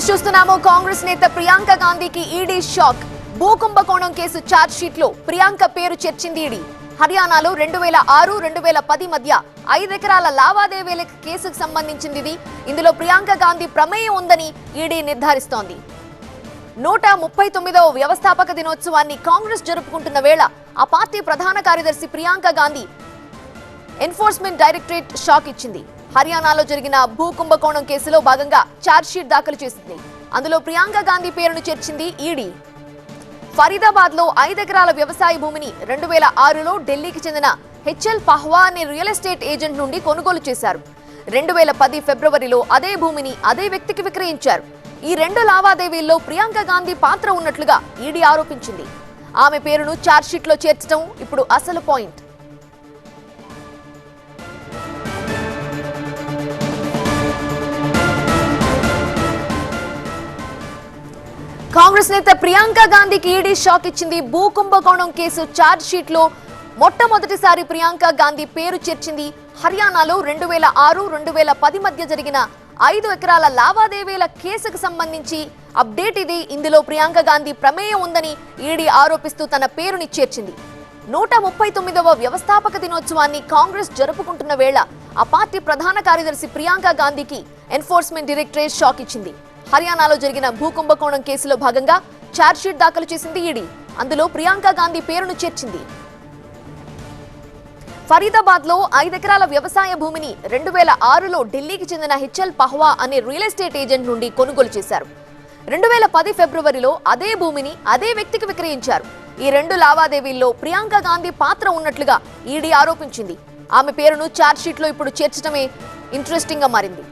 News చూస్తున్నాము. కాంగ్రెస్ నేత ప్రియాంక గాంధీకి ఈడీ షాక్. భూకుంభకోణం కేసు ఛార్జ్ షీట్లో ప్రియాంక పేరు చేర్చింది ఈడీ. హర్యానాలో రెండు వేల ఆరు రెండు వేల పది మధ్య ఐదు ఎకరాల లావాదేవీల కేసుకు సంబంధించింది ఇది. ఇందులో ప్రియాంక గాంధీ ప్రమేయం ఉందని ఈడీ నిర్ధారిస్తోంది. నూట ముప్పై తొమ్మిదవ వ్యవస్థాపక దినోత్సవాన్ని కాంగ్రెస్ జరుపుకుంటున్న వేళ ఆ పార్టీ ప్రధాన కార్యదర్శి Priyanka Gandhi enforcement directorate shock ఇచ్చింది. హర్యానాలో జరిగిన భూ కుంభకోణం కేసులో భాగంగా ఛార్జ్షీట్ దాఖలు చేసింది. అందులో ప్రియాంక గాంధీ పేరును చేర్చింది ఈడీ. ఫరీదాబాద్లో ఐదెకరాల వ్యవసాయ భూమిని రెండు వేల ఆరులో ఢిల్లీకి చెందిన హెచ్ఎల్ పహ్వా అనే రియల్ ఎస్టేట్ ఏజెంట్ నుండి కొనుగోలు చేశారు. రెండు వేల పది ఫిబ్రవరిలో అదే భూమిని అదే వ్యక్తికి విక్రయించారు. ఈ రెండు లావాదేవీల్లో ప్రియాంక గాంధీ పాత్ర ఉన్నట్లుగా ఈడీ ఆరోపించింది. ఆమె పేరును ఛార్జ్షీట్లో చేర్చడం ఇప్పుడు అసలు పాయింట్. కాంగ్రెస్ నేత ప్రియాంక గాంధీకి ఈడీ షాక్ ఇచ్చింది. భూ కుంభకోణం కేసు ఛార్జ్ షీట్లో మొట్టమొదటిసారి ప్రియాంక గాంధీ పేరు చేర్చింది. హర్యానాలో రెండు వేల ఆరు రెండు వేల పది మధ్య జరిగిన ఐదు ఎకరాల లావాదేవీల కేసుకు సంబంధించి అప్డేట్ ఇది. ఇందులో ప్రియాంక గాంధీ ప్రమేయం ఉందని ఈడీ ఆరోపిస్తూ తన పేరుని చేర్చింది. నూట ముప్పై తొమ్మిదవ వ్యవస్థాపక దినోత్సవాన్ని కాంగ్రెస్ జరుపుకుంటున్న వేళ ఆ పార్టీ ప్రధాన కార్యదర్శి ప్రియాంక గాంధీకి ఎన్ఫోర్స్మెంట్ డైరెక్టరేట్ షాక్ ఇచ్చింది. హర్యానాలో జరిగిన భూకుంభకోణం కేసులో భాగంగా ఛార్జ్షీట్ దాఖలు చేసింది ఈడీ. అందులో ప్రియాంక గాంధీ పేరును చేర్చింది. ఫరీదాబాద్లో ఐదెకరాల వ్యవసాయ భూమిని రెండు వేల ఆరులో ఢిల్లీకి చెందిన హెచ్ఎల్ పహ్వా అనే రియల్ ఎస్టేట్ ఏజెంట్ నుండి కొనుగోలు చేశారు. రెండు వేల పది ఫిబ్రవరిలో అదే భూమిని అదే వ్యక్తికి విక్రయించారు. ఈ రెండు లావాదేవీల్లో ప్రియాంక గాంధీ పాత్ర ఉన్నట్లుగా ఈడీ ఆరోపించింది. ఆమె పేరును ఛార్జ్షీట్లో ఇప్పుడు చేర్చడమే ఇంట్రెస్టింగ్గా మారింది.